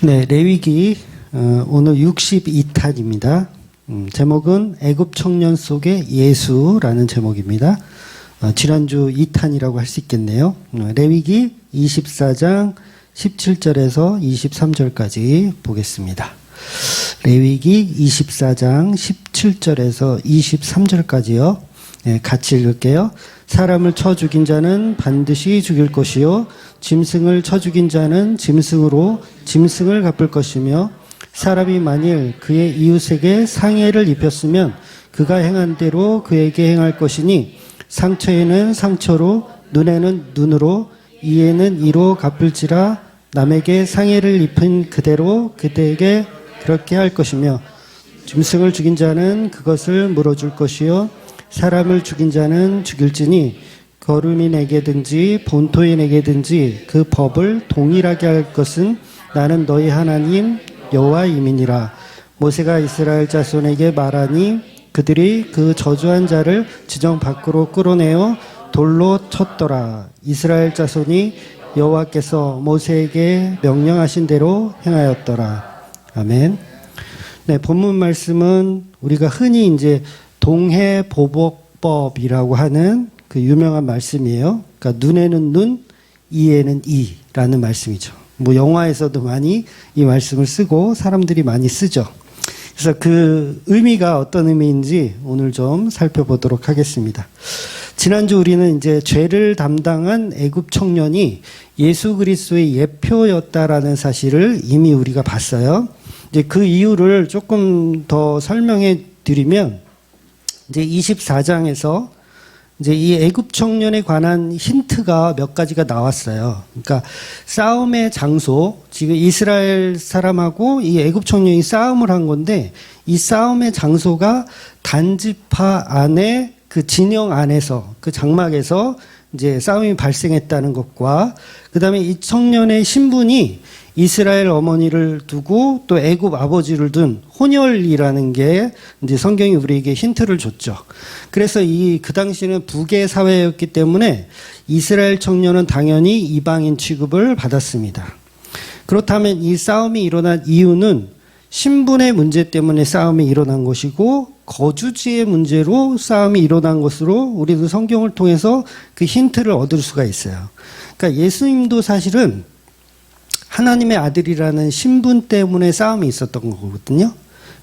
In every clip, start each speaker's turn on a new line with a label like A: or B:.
A: 네, 레위기 어, 오늘 62탄입니다. 음, 제목은 애굽 청년 속의 예수라는 제목입니다. 어, 지난주 2탄이라고 할 수 있겠네요. 어, 레위기 24장 17절에서 23절까지 보겠습니다. 레위기 24장 17절에서 23절까지요. 네, 같이 읽을게요. 사람을 쳐 죽인 자는 반드시 죽일 것이요. 짐승을 쳐 죽인 자는 짐승으로 짐승을 갚을 것이며 사람이 만일 그의 이웃에게 상해를 입혔으면 그가 행한 대로 그에게 행할 것이니 상처에는 상처로 눈에는 눈으로 이에는 이로 갚을지라 남에게 상해를 입힌 그대로 그대에게 그렇게 할 것이며 짐승을 죽인 자는 그것을 물어줄 것이요 사람을 죽인 자는 죽일지니 거름인에게든지 본토인에게든지 그 법을 동일하게 할 것은 나는 너희 하나님 여호와이민이라. 모세가 이스라엘 자손에게 말하니 그들이 그 저주한 자를 지정 밖으로 끌어내어 돌로 쳤더라. 이스라엘 자손이 여호와께서 모세에게 명령하신 대로 행하였더라. 아멘. 네, 본문 말씀은 우리가 흔히 이제 동해보복법이라고 하는 그 유명한 말씀이에요. 그러니까 눈에는 눈, 이에는 이라는 말씀이죠. 뭐 영화에서도 많이 이 말씀을 쓰고 사람들이 많이 쓰죠. 그래서 그 의미가 어떤 의미인지 오늘 좀 살펴보도록 하겠습니다. 지난주 우리는 이제 죄를 담당한 애굽 청년이 예수 그리스도의 예표였다라는 사실을 이미 우리가 봤어요. 이제 그 이유를 조금 더 설명해 드리면 이제 24장에서 이제 이 애굽 청년에 관한 힌트가 몇 가지가 나왔어요. 그러니까 싸움의 장소, 지금 이스라엘 사람하고 이 애굽 청년이 싸움을 한 건데 이 싸움의 장소가 단지파 안에 그 진영 안에서 그 장막에서 이제 싸움이 발생했다는 것과 그다음에 이 청년의 신분이 이스라엘 어머니를 두고 또 애굽 아버지를 둔 혼혈이라는 게 이제 성경이 우리에게 힌트를 줬죠. 그래서 이 그 당시는 북의 사회였기 때문에 이스라엘 청년은 당연히 이방인 취급을 받았습니다. 그렇다면 이 싸움이 일어난 이유는 신분의 문제 때문에 싸움이 일어난 것이고 거주지의 문제로 싸움이 일어난 것으로 우리도 성경을 통해서 그 힌트를 얻을 수가 있어요. 그러니까 예수님도 사실은 하나님의 아들이라는 신분 때문에 싸움이 있었던 거거든요.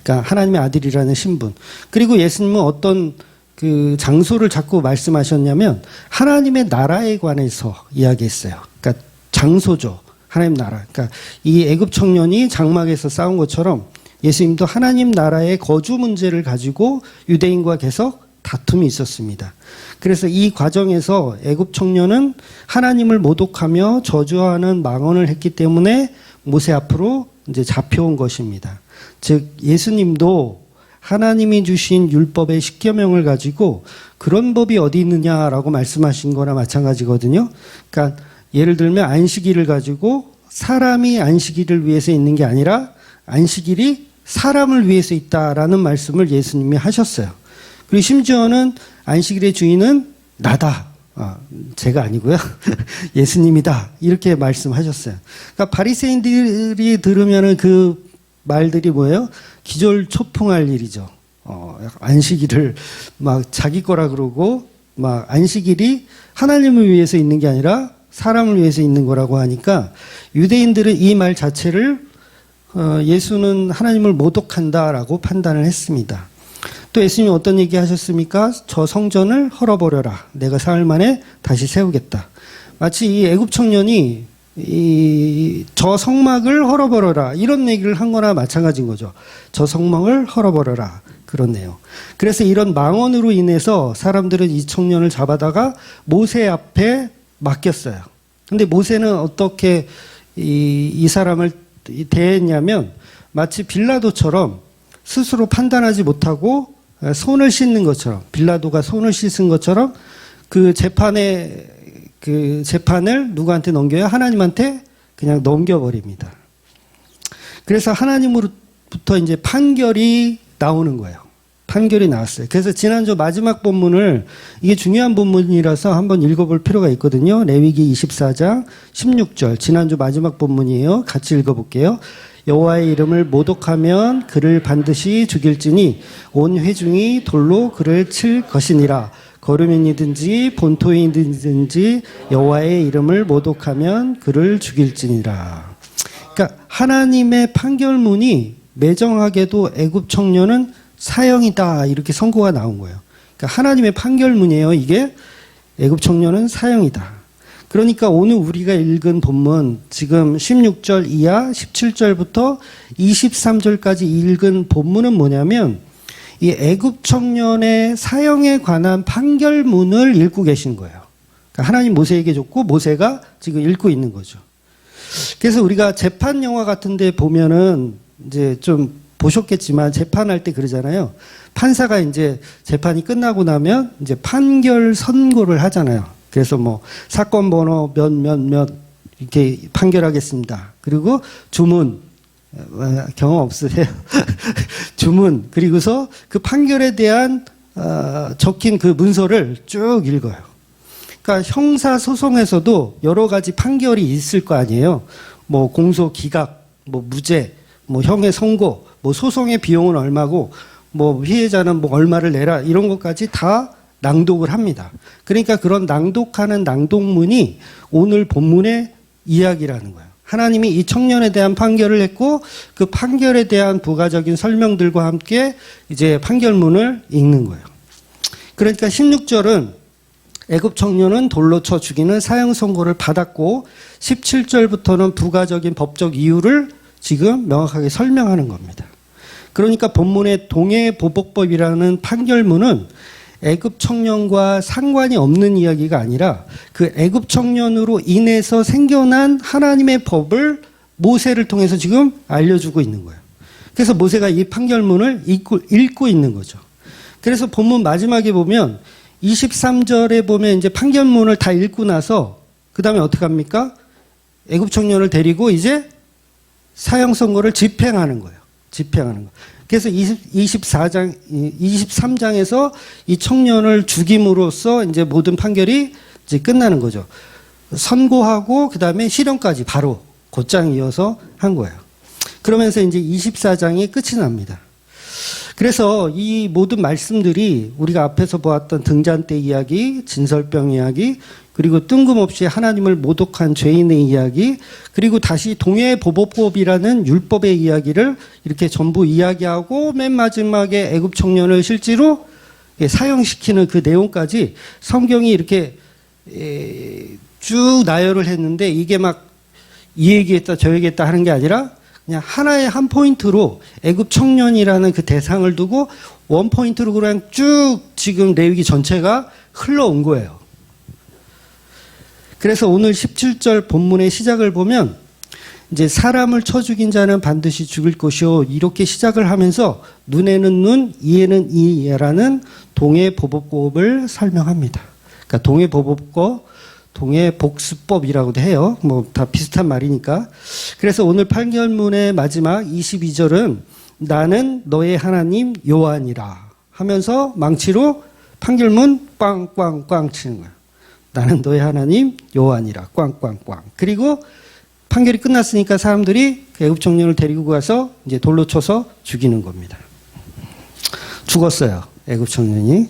A: 그러니까 하나님의 아들이라는 신분. 그리고 예수님은 어떤 그 장소를 자꾸 말씀하셨냐면 하나님의 나라에 관해서 이야기했어요. 그러니까 장소죠. 하나님 나라. 그러니까 이 애굽 청년이 장막에서 싸운 것처럼 예수님도 하나님 나라의 거주 문제를 가지고 유대인과 계속 다툼이 있었습니다. 그래서 이 과정에서 애굽 청년은 하나님을 모독하며 저주하는 망언을 했기 때문에 모세 앞으로 이제 잡혀온 것입니다. 즉 예수님도 하나님이 주신 율법의 십계명을 가지고 그런 법이 어디 있느냐라고 말씀하신 거나 마찬가지거든요. 그러니까 예를 들면 안식일을 가지고 사람이 안식일을 위해서 있는 게 아니라 안식일이 사람을 위해서 있다라는 말씀을 예수님이 하셨어요. 그리고 심지어는 안식일의 주인은 나다. 아, 제가 아니고요. 예수님이다. 이렇게 말씀하셨어요. 그러니까 바리새인들이 들으면은 그 말들이 뭐예요? 기절 초풍할 일이죠. 어, 안식일을 막 자기 거라 그러고 막 안식일이 하나님을 위해서 있는 게 아니라 사람을 위해서 있는 거라고 하니까 유대인들은 이 말 자체를 어, 예수는 하나님을 모독한다라고 판단을 했습니다. 또 예수님이 어떤 얘기 하셨습니까? 저 성전을 헐어버려라. 내가 사흘 만에 다시 세우겠다. 마치 이 애굽 청년이 이 저 성막을 헐어버려라. 이런 얘기를 한 거나 마찬가지인 거죠. 저 성막을 헐어버려라. 그렇네요. 그래서 이런 망언으로 인해서 사람들은 이 청년을 잡아다가 모세 앞에 맡겼어요. 근데 모세는 어떻게 이, 이 사람을 대했냐면 마치 빌라도처럼 스스로 판단하지 못하고 손을 씻는 것처럼 빌라도가 손을 씻은 것처럼 그 재판에 그 재판을 누구한테 넘겨요? 하나님한테 그냥 넘겨버립니다. 그래서 하나님으로부터 이제 판결이 나오는 거예요. 판결이 나왔어요. 그래서 지난주 마지막 본문을 이게 중요한 본문이라서 한번 읽어볼 필요가 있거든요. 레위기 24장 16절 지난주 마지막 본문이에요. 같이 읽어볼게요. 여호와의 이름을 모독하면 그를 반드시 죽일지니 온 회중이 돌로 그를 칠 것이니라. 거름이든지 본토인이든지 여호와의 이름을 모독하면 그를 죽일지니라. 그러니까 하나님의 판결문이 매정하게도 애굽 청년은 사형이다 이렇게 선고가 나온 거예요. 그러니까 하나님의 판결문이에요. 이게 애굽 청년은 사형이다. 그러니까 오늘 우리가 읽은 본문 지금 16절 이하 17절부터 23절까지 읽은 본문은 뭐냐면 이 애굽 청년의 사형에 관한 판결문을 읽고 계신 거예요. 그러니까 하나님 모세에게 줬고 모세가 지금 읽고 있는 거죠. 그래서 우리가 재판 영화 같은 데 보면은 이제 좀 보셨겠지만 재판할 때 그러잖아요. 판사가 이제 재판이 끝나고 나면 이제 판결 선고를 하잖아요. 그래서 뭐 사건 번호 몇 몇 몇 이렇게 판결하겠습니다. 그리고 주문 어, 경험 없으세요? 주문 그리고서 그 판결에 대한 어, 적힌 그 문서를 쭉 읽어요. 그러니까 형사 소송에서도 여러 가지 판결이 있을 거 아니에요. 뭐 공소 기각, 뭐 무죄, 뭐 형의 선고, 뭐 소송의 비용은 얼마고, 뭐 피해자는 뭐 얼마를 내라 이런 것까지 다 낭독을 합니다. 그러니까 그런 낭독하는 낭독문이 오늘 본문의 이야기라는 거예요. 하나님이 이 청년에 대한 판결을 했고 그 판결에 대한 부가적인 설명들과 함께 이제 판결문을 읽는 거예요. 그러니까 16절은 애굽 청년은 돌로 쳐 죽이는 사형 선고를 받았고 17절부터는 부가적인 법적 이유를 지금 명확하게 설명하는 겁니다. 그러니까 본문의 동해 보복법이라는 판결문은 애굽 청년과 상관이 없는 이야기가 아니라 그 애굽 청년으로 인해서 생겨난 하나님의 법을 모세를 통해서 지금 알려주고 있는 거예요. 그래서 모세가 이 판결문을 읽고, 읽고 있는 거죠. 그래서 본문 마지막에 보면 23절에 보면 이제 판결문을 다 읽고 나서 그 다음에 어떻게 합니까? 애굽 청년을 데리고 이제 사형 선고를 집행하는 거예요. 집행하는 거. 그래서 20, 24장, 23장에서 이 청년을 죽임으로써 이제 모든 판결이 이제 끝나는 거죠. 선고하고 그 다음에 실형까지 바로 곧장 이어서 한 거예요. 그러면서 이제 24장이 끝이 납니다. 그래서 이 모든 말씀들이 우리가 앞에서 보았던 등잔대 이야기, 진설병 이야기, 그리고 뜬금없이 하나님을 모독한 죄인의 이야기, 그리고 다시 동해 보복법이라는 율법의 이야기를 이렇게 전부 이야기하고 맨 마지막에 애굽 청년을 실제로 사형시키는 그 내용까지 성경이 이렇게 쭉 나열을 했는데 이게 막 이 얘기했다 저 얘기했다 하는 게 아니라 그냥 하나의 한 포인트로 애굽 청년이라는 그 대상을 두고 원 포인트로 그냥 쭉 지금 레위기 전체가 흘러온 거예요. 그래서 오늘 17절 본문의 시작을 보면 이제 사람을 쳐 죽인 자는 반드시 죽을 것이요 이렇게 시작을 하면서 눈에는 눈, 이에는 이라는 동해 보복법을 설명합니다. 그러니까 동해 보복법 동해 복수법이라고도 해요. 뭐 다 비슷한 말이니까. 그래서 오늘 판결문의 마지막 22절은 나는 너의 하나님 요한이라 하면서 망치로 판결문 꽝꽝꽝 치는 거야. 나는 너의 하나님 요한이라 꽝꽝꽝. 그리고 판결이 끝났으니까 사람들이 그 애굽 청년을 데리고 가서 이제 돌로 쳐서 죽이는 겁니다. 죽었어요. 애굽 청년이.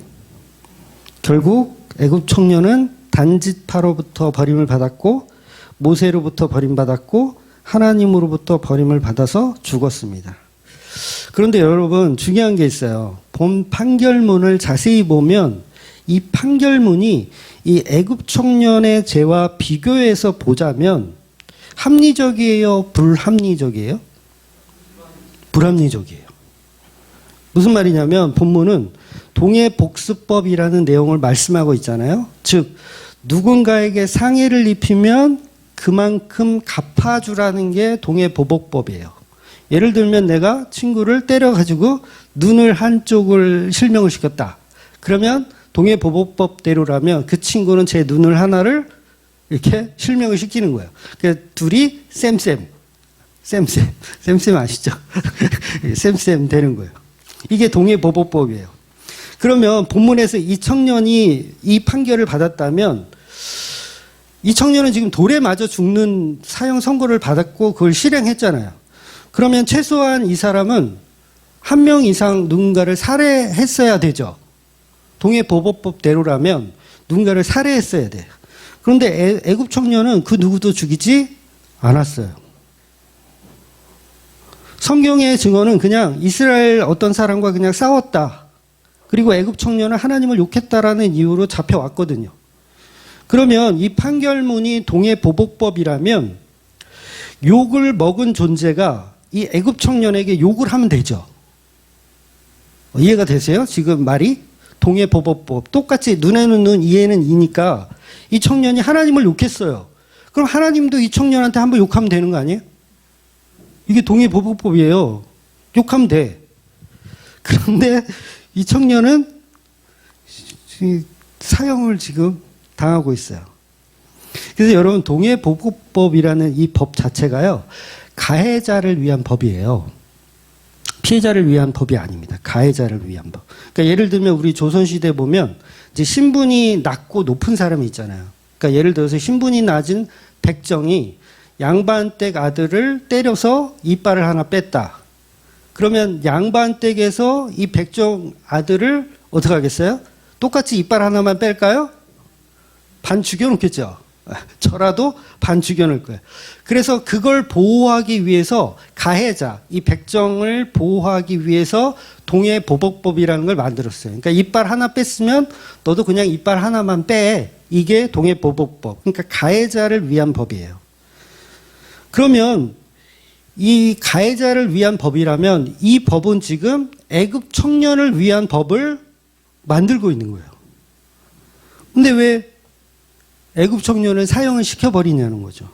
A: 결국 애굽 청년은 단짓파로부터 버림을 받았고 모세로부터 버림받았고 하나님으로부터 버림을 받아서 죽었습니다. 그런데 여러분 중요한 게 있어요. 본 판결문을 자세히 보면 이 판결문이 이 애굽 청년의 죄와 비교해서 보자면 합리적이에요, 불합리적이에요? 불합리적이에요. 무슨 말이냐면 본문은 동해 복수법이라는 내용을 말씀하고 있잖아요. 즉 누군가에게 상해를 입히면 그만큼 갚아주라는 게 동해 보복법이에요. 예를 들면 내가 친구를 때려가지고 눈을 한쪽을 실명을 시켰다. 그러면 동해 보복법대로라면 그 친구는 제 눈을 하나를 이렇게 실명을 시키는 거예요. 그래서 둘이 쌤쌤, 쌤쌤, 쌤쌤 아시죠? 쌤쌤 되는 거예요. 이게 동해 보복법이에요. 그러면 본문에서 이 청년이 이 판결을 받았다면 이 청년은 지금 돌에 맞아 죽는 사형 선고를 받았고 그걸 실행했잖아요. 그러면 최소한 이 사람은 한 명 이상 누군가를 살해했어야 되죠. 동해보복법대로라면 누군가를 살해했어야 돼요. 그런데 애, 애굽 청년은 그 누구도 죽이지 않았어요. 성경의 증언은 그냥 이스라엘 어떤 사람과 그냥 싸웠다. 그리고 애굽 청년은 하나님을 욕했다라는 이유로 잡혀왔거든요. 그러면 이 판결문이 동해 보복법이라면 욕을 먹은 존재가 이 애굽 청년에게 욕을 하면 되죠. 어, 이해가 되세요? 지금 말이 동해보복법 똑같이 눈에는 눈, 이에는 이니까 이 청년이 하나님을 욕했어요. 그럼 하나님도 이 청년한테 한번 욕하면 되는 거 아니에요? 이게 동해보복법이에요. 욕하면 돼. 그런데 이 청년은 이 사형을 지금 당하고 있어요. 그래서 여러분 동해보복법이라는 이 법 자체가요. 가해자를 위한 법이에요. 피해자를 위한 법이 아닙니다. 가해자를 위한 법. 그러니까 예를 들면 우리 조선시대 보면 이제 신분이 낮고 높은 사람이 있잖아요. 그러니까 예를 들어서 신분이 낮은 백정이 양반댁 아들을 때려서 이빨을 하나 뺐다. 그러면 양반댁에서 이 백정 아들을 어떻게 하겠어요? 똑같이 이빨 하나만 뺄까요? 반 죽여놓겠죠. 저라도 반 죽여놓을 거예요. 그래서 그걸 보호하기 위해서 가해자, 이 백정을 보호하기 위해서 동해보복법이라는 걸 만들었어요. 그러니까 이빨 하나 뺐으면 너도 그냥 이빨 하나만 빼. 이게 동해보복법. 그러니까 가해자를 위한 법이에요. 그러면 이 가해자를 위한 법이라면 이 법은 지금 애굽 청년을 위한 법을 만들고 있는 거예요. 근데 왜 애굽 청년을 사형을 시켜버리냐는 거죠.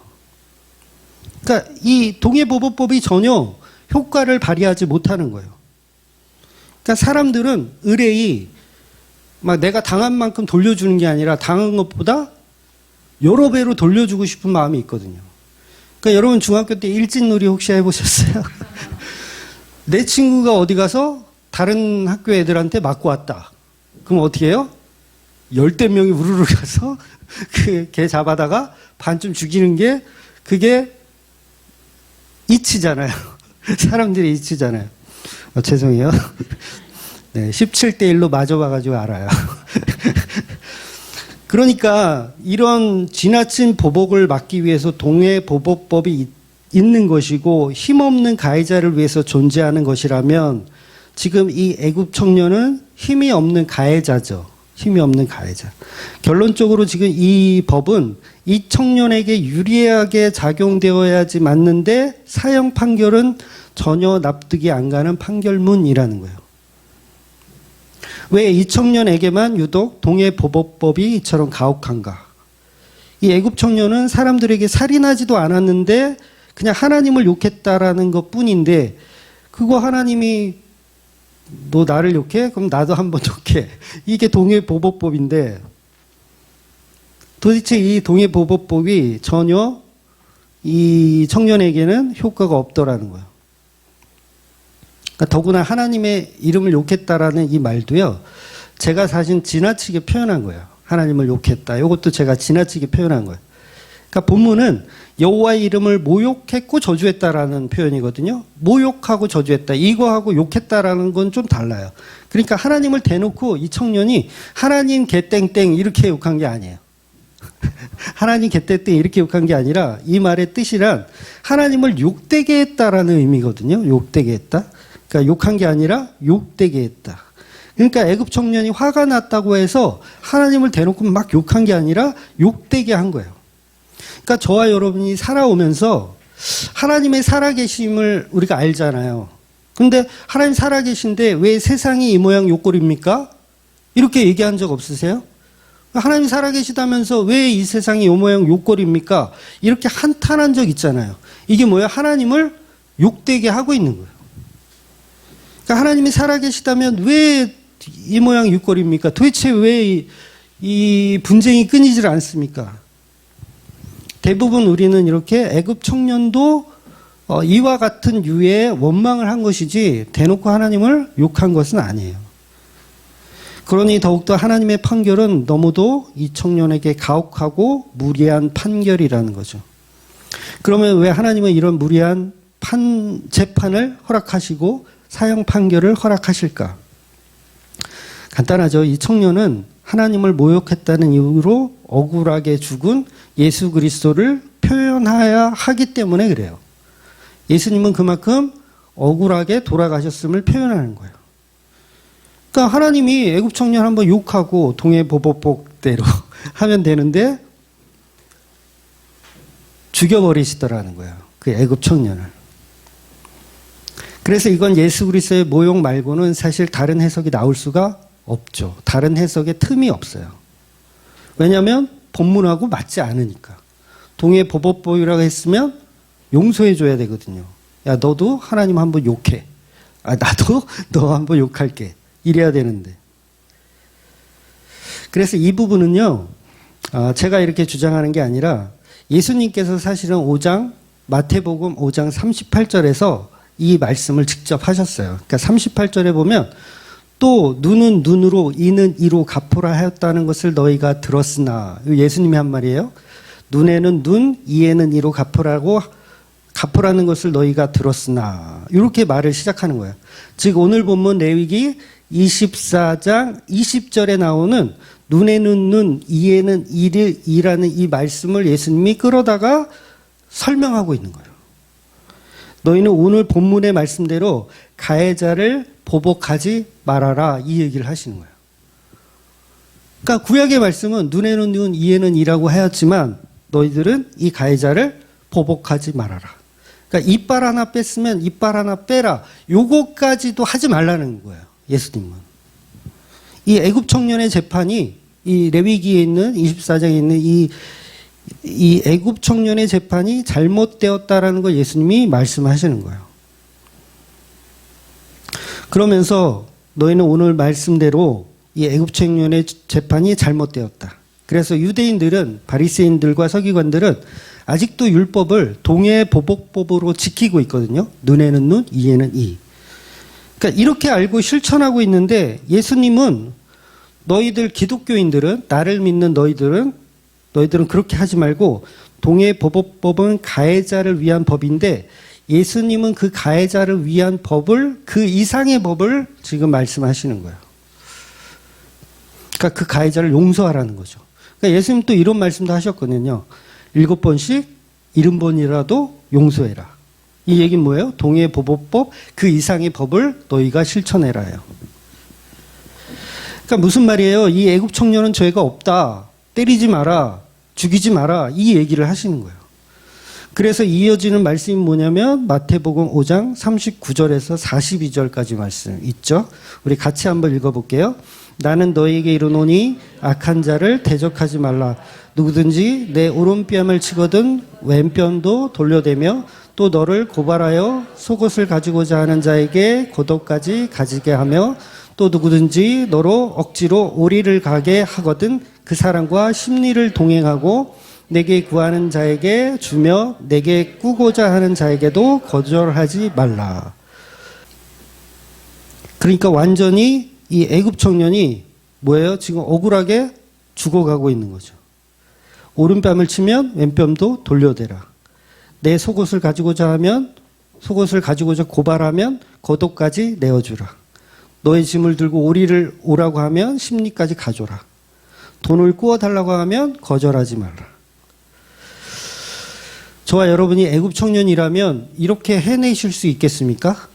A: 그러니까 이 동해보복법이 전혀 효과를 발휘하지 못하는 거예요. 그러니까 사람들은 의뢰이 막 내가 당한 만큼 돌려주는 게 아니라 당한 것보다 여러 배로 돌려주고 싶은 마음이 있거든요. 그러니까 여러분 중학교 때 일진놀이 혹시 해보셨어요? 내 친구가 어디 가서 다른 학교 애들한테 맞고 왔다. 그럼 어떻게 해요? 열대 명이 우르르 가서 그 개 잡아다가 반쯤 죽이는 게 그게 이치잖아요. 사람들이 이치잖아요. 어, 죄송해요. 네, 17대 1로 맞아봐가지고 알아요. 그러니까 이런 지나친 보복을 막기 위해서 동해 보복법이 있- 있는 것이고 힘없는 가해자를 위해서 존재하는 것이라면 지금 이 애굽 청년은 힘이 없는 가해자죠. 힘이 없는 가해자. 결론적으로 지금 이 법은 이 청년에게 유리하게 작용되어야지 맞는데 사형 판결은 전혀 납득이 안 가는 판결문이라는 거예요. 왜 이 청년에게만 유독 동해보복법이 이처럼 가혹한가? 이 애굽 청년은 사람들에게 살인하지도 않았는데 그냥 하나님을 욕했다라는 것 뿐인데 그거 하나님이 너 나를 욕해? 그럼 나도 한번 욕해. 이게 동해보복법인데 도대체 이 동해보복법이 전혀 이 청년에게는 효과가 없더라는 거예요. 그러니까 더구나 하나님의 이름을 욕했다라는 이 말도요. 제가 사실 지나치게 표현한 거예요. 하나님을 욕했다. 이것도 제가 지나치게 표현한 거예요. 그러니까 본문은 여호와의 이름을 모욕했고 저주했다라는 표현이거든요. 모욕하고 저주했다. 이거하고 욕했다라는 건 좀 달라요. 그러니까 하나님을 대놓고 이 청년이 하나님 개땡땡 이렇게 욕한 게 아니에요. 하나님 개땡땡 이렇게 욕한 게 아니라 이 말의 뜻이란 하나님을 욕되게 했다라는 의미거든요. 욕되게 했다. 그러니까 욕한 게 아니라 욕되게 했다. 그러니까 애굽 청년이 화가 났다고 해서 하나님을 대놓고 막 욕한 게 아니라 욕되게 한 거예요. 그러니까 저와 여러분이 살아오면서 하나님의 살아계심을 우리가 알잖아요. 근데 하나님 살아계신데 왜 세상이 이 모양 욕골입니까? 이렇게 얘기한 적 없으세요? 하나님 살아계시다면서 왜 이 세상이 이 모양 욕골입니까? 이렇게 한탄한 적 있잖아요. 이게 뭐야? 하나님을 욕되게 하고 있는 거예요. 그러니까 하나님이 살아계시다면 왜 이 모양 욕골입니까? 도대체 왜 이 분쟁이 끊이질 않습니까? 대부분 우리는 이렇게 애굽 청년도 어, 이와 같은 유의 원망을 한 것이지 대놓고 하나님을 욕한 것은 아니에요. 그러니 더욱더 하나님의 판결은 너무도 이 청년에게 가혹하고 무리한 판결이라는 거죠. 그러면 왜 하나님은 이런 무리한 판, 재판을 허락하시고 사형 판결을 허락하실까? 간단하죠. 이 청년은 하나님을 모욕했다는 이유로 억울하게 죽은 예수 그리스도를 표현해야 하기 때문에 그래요. 예수님은 그만큼 억울하게 돌아가셨음을 표현하는 거예요. 그러니까 하나님이 애굽 청년 한번 욕하고 동해 보복복대로 하면 되는데 죽여버리시더라는 거예요. 그 애굽 청년을. 그래서 이건 예수 그리스도의 모욕 말고는 사실 다른 해석이 나올 수가 없죠. 다른 해석의 틈이 없어요. 왜냐하면 본문하고 맞지 않으니까. 동해 보복보이라고 했으면 용서해 줘야 되거든요. 야 너도 하나님 한번 욕해. 아 나도 너 한번 욕할게. 이래야 되는데. 그래서 이 부분은요. 아, 제가 이렇게 주장하는 게 아니라 예수님께서 사실은 5장 마태복음 5장 38절에서 이 말씀을 직접 하셨어요. 그러니까 38절에 보면 또 눈은 눈으로 이는 이로 갚으라 하였다는 것을 너희가 들었으나 예수님이 한 말이에요. 눈에는 눈, 이에는 이로 갚으라고 갚으라는 것을 너희가 들었으나 이렇게 말을 시작하는 거예요. 즉 오늘 본문 레위기 24장 20절에 나오는 눈에는 눈, 이에는 이를 이라는 이 말씀을 예수님이 끌어다가 설명하고 있는 거예요. 너희는 오늘 본문의 말씀대로 가해자를 보복하지 말아라 이 얘기를 하시는 거예요. 그러니까 구약의 말씀은 눈에는 눈, 이에는 이라고 하였지만 너희들은 이 가해자를 보복하지 말아라. 그러니까 이빨 하나 뺐으면 이빨 하나 빼라. 요거까지도 하지 말라는 거예요. 예수님은. 이 애굽 청년의 재판이 이 레위기에 있는 24장에 있는 이, 이 애굽 청년의 재판이 잘못되었다라는 걸 예수님이 말씀하시는 거예요. 그러면서 너희는 오늘 말씀대로 이 애굽 청년의 재판이 잘못되었다. 그래서 유대인들은 바리새인들과 서기관들은 아직도 율법을 동해 보복법으로 지키고 있거든요. 눈에는 눈, 이에는 이. 그러니까 이렇게 알고 실천하고 있는데 예수님은 너희들 기독교인들은 나를 믿는 너희들은 너희들은 그렇게 하지 말고 동해 보복법은 가해자를 위한 법인데 예수님은 그 가해자를 위한 법을 그 이상의 법을 지금 말씀하시는 거예요. 그러니까 그 가해자를 용서하라는 거죠. 그러니까 예수님 또 이런 말씀도 하셨거든요. 일곱 번씩 일흔 번이라도 용서해라. 이 얘기는 뭐예요? 동해 보복법 그 이상의 법을 너희가 실천해라요. 그러니까 무슨 말이에요? 이 애굽 청년은 죄가 없다. 때리지 마라. 죽이지 마라. 이 얘기를 하시는 거예요. 그래서 이어지는 말씀이 뭐냐면 마태복음 5장 39절에서 42절까지 말씀 있죠. 우리 같이 한번 읽어볼게요. 나는 너에게 이르노니 악한 자를 대적하지 말라. 누구든지 내 오른뺨을 치거든 왼편도 돌려대며 또 너를 고발하여 속옷을 가지고자 하는 자에게 고독까지 가지게 하며 또 누구든지 너로 억지로 오리를 가게 하거든 그 사람과 심리를 동행하고 내게 구하는 자에게 주며 내게 꾸고자 하는 자에게도 거절하지 말라. 그러니까 완전히 이 애굽 청년이 뭐예요? 지금 억울하게 죽어가고 있는 거죠. 오른뺨을 치면 왼뺨도 돌려대라. 내 속옷을 가지고자 하면 속옷을 가지고자 고발하면 겉옷까지 내어주라. 너의 짐을 들고 오리를 오라고 하면 심리까지 가져라. 돈을 구워 달라고 하면 거절하지 말라. 저와 여러분이 애굽 청년이라면 이렇게 해내실 수 있겠습니까?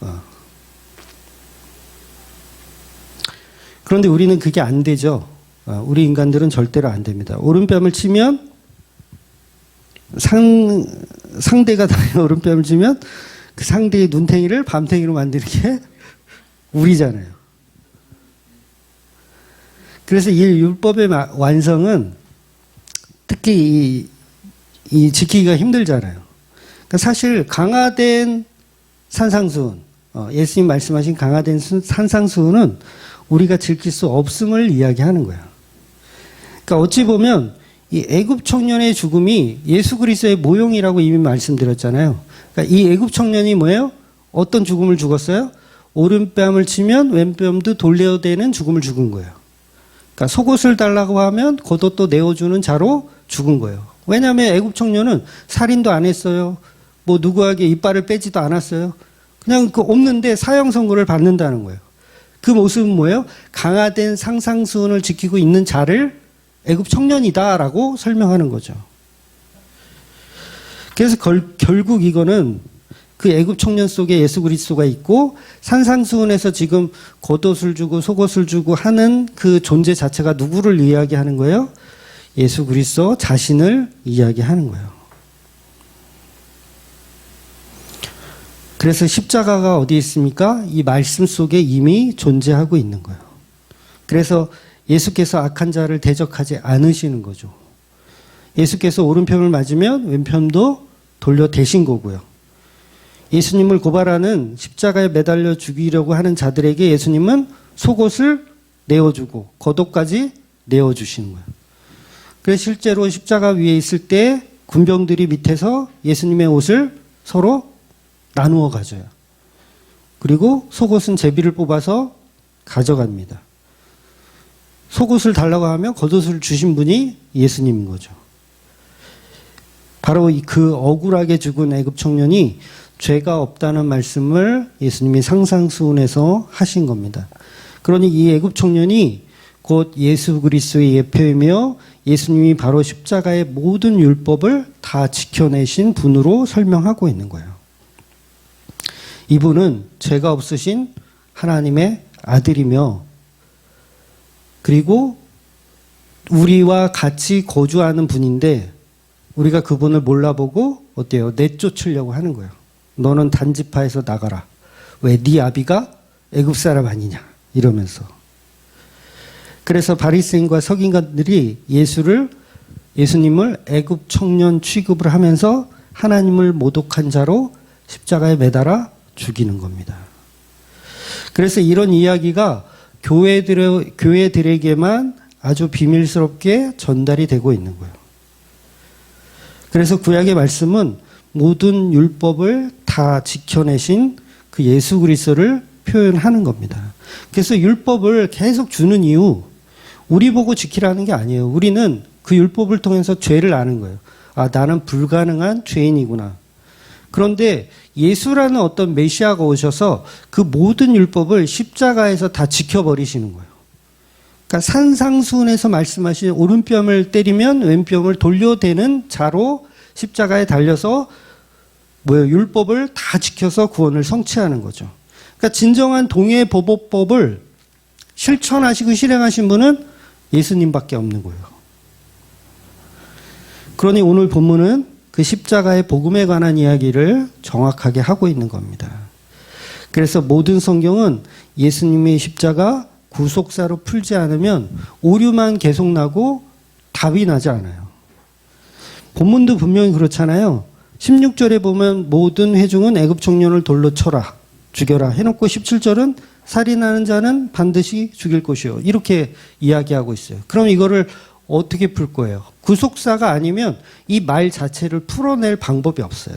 A: 어. 그런데 우리는 그게 안 되죠. 어, 우리 인간들은 절대로 안 됩니다. 오른뺨을 치면 상 상대가 당연 오른뺨을 치면 그 상대의 눈탱이를 밤탱이로 만드는 게 우리잖아요. 그래서 이 율법의 완성은 특히 이, 이 지키기가 힘들잖아요. 그러니까 사실 강화된 산상수훈, 어, 예수님 말씀하신 강화된 산상수훈은 우리가 지킬 수 없음을 이야기하는 거야. 그러니까 어찌 보면 이 애굽 청년의 죽음이 예수 그리스도의 모형이라고 이미 말씀드렸잖아요. 그러니까 이 애굽 청년이 뭐예요? 어떤 죽음을 죽었어요? 오른뺨을 치면 왼뺨도 돌려대는 죽음을 죽은 거예요. 그러니까 속옷을 달라고 하면 겉옷도 내어주는 자로 죽은 거예요. 왜냐하면 애굽 청년은 살인도 안 했어요. 뭐 누구에게 이빨을 빼지도 않았어요. 그냥 그 없는데 사형 선고를 받는다는 거예요. 그 모습은 뭐예요? 강화된 상상수훈을 지키고 있는 자를 애굽 청년이다라고 설명하는 거죠. 그래서 걸- 결국 이거는 그 애굽 청년 속에 예수 그리스도가 있고 산상수훈에서 지금 겉옷을 주고 속옷을 주고 하는 그 존재 자체가 누구를 이야기하는 거예요? 예수 그리스도 자신을 이야기하는 거예요. 그래서 십자가가 어디 있습니까? 이 말씀 속에 이미 존재하고 있는 거예요. 그래서 예수께서 악한 자를 대적하지 않으시는 거죠. 예수께서 오른편을 맞으면 왼편도 돌려 대신 거고요. 예수님을 고발하는 십자가에 매달려 죽이려고 하는 자들에게 예수님은 속옷을 내어주고 겉옷까지 내어주시는 거예요. 그래서 실제로 십자가 위에 있을 때 군병들이 밑에서 예수님의 옷을 서로 나누어 가져요. 그리고 속옷은 제비를 뽑아서 가져갑니다. 속옷을 달라고 하면 겉옷을 주신 분이 예수님인 거죠. 바로 이그 억울하게 죽은 애굽 청년이 죄가 없다는 말씀을 예수님이 상상수훈에서 하신 겁니다. 그러니 이 애굽 청년이 곧 예수 그리스도의 예표이며 예수님이 바로 십자가의 모든 율법을 다 지켜내신 분으로 설명하고 있는 거예요. 이분은 죄가 없으신 하나님의 아들이며 그리고 우리와 같이 거주하는 분인데 우리가 그분을 몰라보고 어때요? 내쫓으려고 하는 거예요. 너는 단지파에서 나가라. 왜 네 아비가 애굽 사람 아니냐 이러면서. 그래서 바리새인과 서기관들이 예수를 예수님을 애굽 청년 취급을 하면서 하나님을 모독한 자로 십자가에 매달아 죽이는 겁니다. 그래서 이런 이야기가 교회들 교회들에게만 아주 비밀스럽게 전달이 되고 있는 거예요. 그래서 구약의 말씀은 모든 율법을 다 지켜내신 그 예수 그리스도를 표현하는 겁니다. 그래서 율법을 계속 주는 이유 우리 보고 지키라는 게 아니에요. 우리는 그 율법을 통해서 죄를 아는 거예요. 아, 나는 불가능한 죄인이구나. 그런데 예수라는 어떤 메시아가 오셔서 그 모든 율법을 십자가에서 다 지켜버리시는 거예요. 그러니까 산상수훈에서 말씀하신 오른뺨을 때리면 왼뺨을 돌려대는 자로 십자가에 달려서 뭐예요? 율법을 다 지켜서 구원을 성취하는 거죠. 그러니까 진정한 동해 보복법을 실천하시고 실행하신 분은 예수님밖에 없는 거예요. 그러니 오늘 본문은 그 십자가의 복음에 관한 이야기를 정확하게 하고 있는 겁니다. 그래서 모든 성경은 예수님의 십자가 구속사로 풀지 않으면 오류만 계속 나고 답이 나지 않아요. 본문도 분명히 그렇잖아요. 16절에 보면 모든 회중은 애굽 청년을 돌로 쳐라 죽여라 해놓고 17절은 살인하는 자는 반드시 죽일 것이요 이렇게 이야기하고 있어요. 그럼 이거를 어떻게 풀 거예요? 구속사가 아니면 이 말 자체를 풀어낼 방법이 없어요.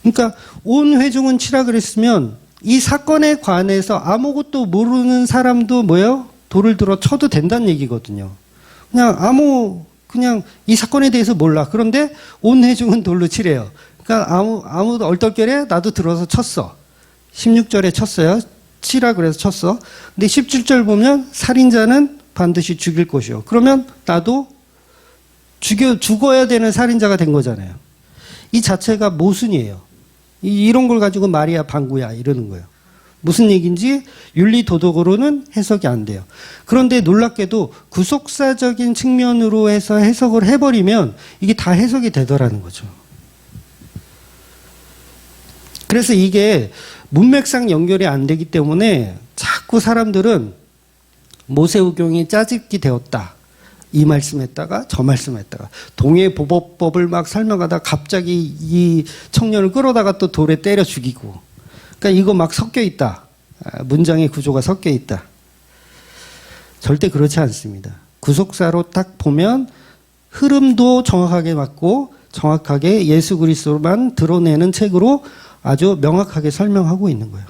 A: 그러니까 온 회중은 치라 그랬으면 이 사건에 관해서 아무것도 모르는 사람도 뭐예요? 돌을 들어 쳐도 된다는 얘기거든요. 그냥 아무 그냥 이 사건에 대해서 몰라. 그런데 온 회중은 돌로 치래요. 그러니까 아무 아무도 얼떨결에 나도 들어서 쳤어. 16절에 쳤어요. 치라 그래서 쳤어. 근데 17절 보면 살인자는 반드시 죽일 것이요. 그러면 나도 죽여 죽어야 되는 살인자가 된 거잖아요. 이 자체가 모순이에요. 이- 이런 걸 가지고 말이야 방구야 이러는 거예요. 무슨 얘기인지 윤리 도덕으로는 해석이 안 돼요. 그런데 놀랍게도 구속사적인 측면으로 해서 해석을 해버리면 이게 다 해석이 되더라는 거죠. 그래서 이게 문맥상 연결이 안 되기 때문에 자꾸 사람들은 모세우경이 짜집기 되었다. 이 말씀했다가 저 말씀했다가 동해 보법법을 막 설명하다가 갑자기 이 청년을 끌어다가 또 돌에 때려 죽이고 그러니까 이거 막 섞여 있다. 아, 문장의 구조가 섞여 있다. 절대 그렇지 않습니다. 구속사로 딱 보면 흐름도 정확하게 맞고 정확하게 예수 그리스도만 드러내는 책으로 아주 명확하게 설명하고 있는 거예요.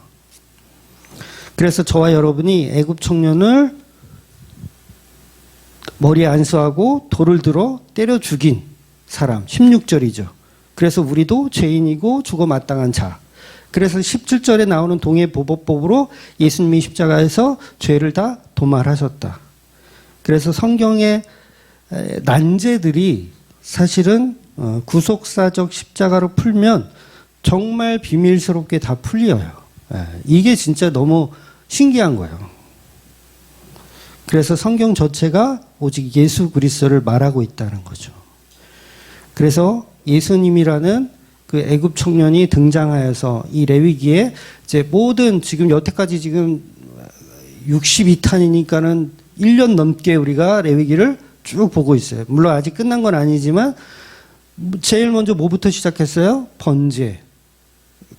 A: 그래서 저와 여러분이 애굽 청년을 머리에 안수하고 돌을 들어 때려 죽인 사람 16절이죠. 그래서 우리도 죄인이고 죽어 마땅한 자. 그래서 17절에 나오는 동해보복법으로 예수님이 십자가에서 죄를 다 도말하셨다. 그래서 성경의 에, 난제들이 사실은 어, 구속사적 십자가로 풀면 정말 비밀스럽게 다 풀려요. 예, 이게 진짜 너무 신기한 거예요. 그래서 성경 전체가 오직 예수 그리스도를 말하고 있다는 거죠. 그래서 예수님이라는 그 애굽 청년이 등장하여서 이 레위기에 이제 모든 지금 여태까지 지금 62탄이니까는 1년 넘게 우리가 레위기를 쭉 보고 있어요. 물론 아직 끝난 건 아니지만 제일 먼저 뭐부터 시작했어요? 번제.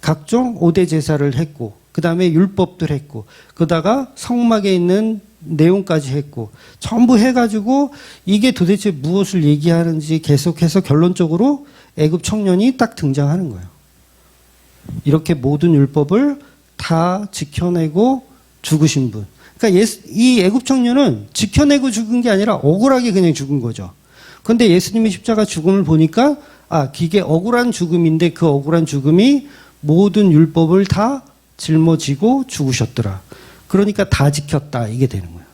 A: 각종 오대 제사를 했고 그 다음에 율법들 했고 그러다가 성막에 있는 내용까지 했고 전부 해가지고 이게 도대체 무엇을 얘기하는지 계속해서 결론적으로 애굽 청년이 딱 등장하는 거예요. 이렇게 모든 율법을 다 지켜내고 죽으신 분. 그러니까 예수, 이 애굽 청년은 지켜내고 죽은 게 아니라 억울하게 그냥 죽은 거죠. 그런데 예수님이 십자가 죽음을 보니까 아 이게 억울한 죽음인데 그 억울한 죽음이 모든 율법을 다 짊어지고 죽으셨더라. 그러니까 다 지켰다 이게 되는 거예요.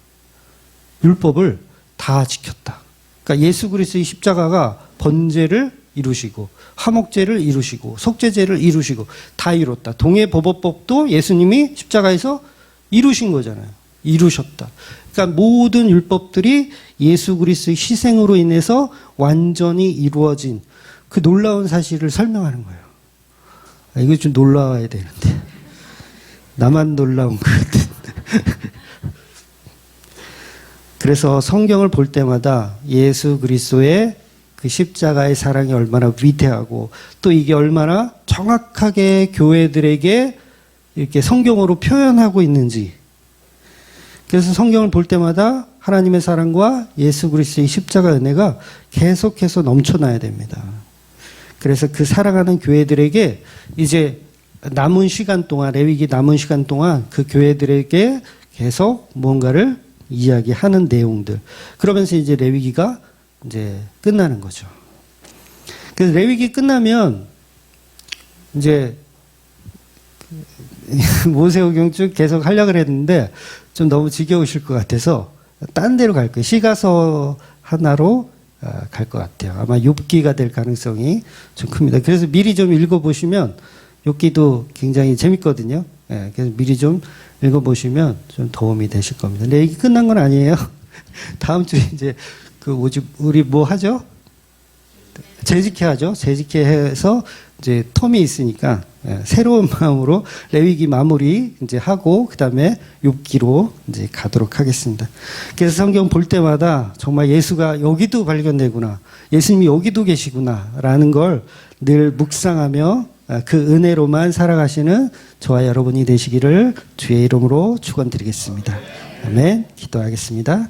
A: 율법을 다 지켰다. 그러니까 예수 그리스도의 십자가가 번제를 이루시고 화목제를 이루시고 속죄제를 이루시고 다 이뤘다. 동해 보법법도 예수님이 십자가에서 이루신 거잖아요. 이루셨다. 그러니까 모든 율법들이 예수 그리스도의 희생으로 인해서 완전히 이루어진 그 놀라운 사실을 설명하는 거예요. 아, 이거 좀 놀라워야 되는데. 나만 놀라운 것 같은. 그래서 성경을 볼 때마다 예수 그리스도의 그 십자가의 사랑이 얼마나 위대하고 또 이게 얼마나 정확하게 교회들에게 이렇게 성경으로 표현하고 있는지. 그래서 성경을 볼 때마다 하나님의 사랑과 예수 그리스도의 십자가 은혜가 계속해서 넘쳐나야 됩니다. 그래서 그 사랑하는 교회들에게 이제 남은 시간 동안 레위기 남은 시간 동안 그 교회들에게 계속 뭔가를 이야기하는 내용들. 그러면서 이제 레위기가 이제 끝나는 거죠. 그래서 레위기 끝나면 이제 모세오경 쭉 계속 하려고 했는데 좀 너무 지겨우실 것 같아서 딴 데로 갈 거예요. 시가서 하나로 아, 갈 것 같아요. 아마 욥기가 될 가능성이 좀 큽니다. 그래서 미리 좀 읽어보시면 욥기도 굉장히 재밌거든요. 예, 그래서 미리 좀 읽어보시면 좀 도움이 되실 겁니다. 근데 얘기 끝난 건 아니에요. 다음 주에 이제 그 뭐지 우리 뭐 하죠? 재직해 하죠. 재직해 해서 이제 텀이 있으니까 예, 새로운 마음으로 레위기 마무리 이제 하고 그다음에 욥기로 이제 가도록 하겠습니다. 그래서 성경 볼 때마다 정말 예수가 여기도 발견되구나. 예수님이 여기도 계시구나라는 걸 늘 묵상하며 아, 그 은혜로만 살아가시는 저와 여러분이 되시기를 주의 이름으로 축원드리겠습니다. 아멘. 기도하겠습니다.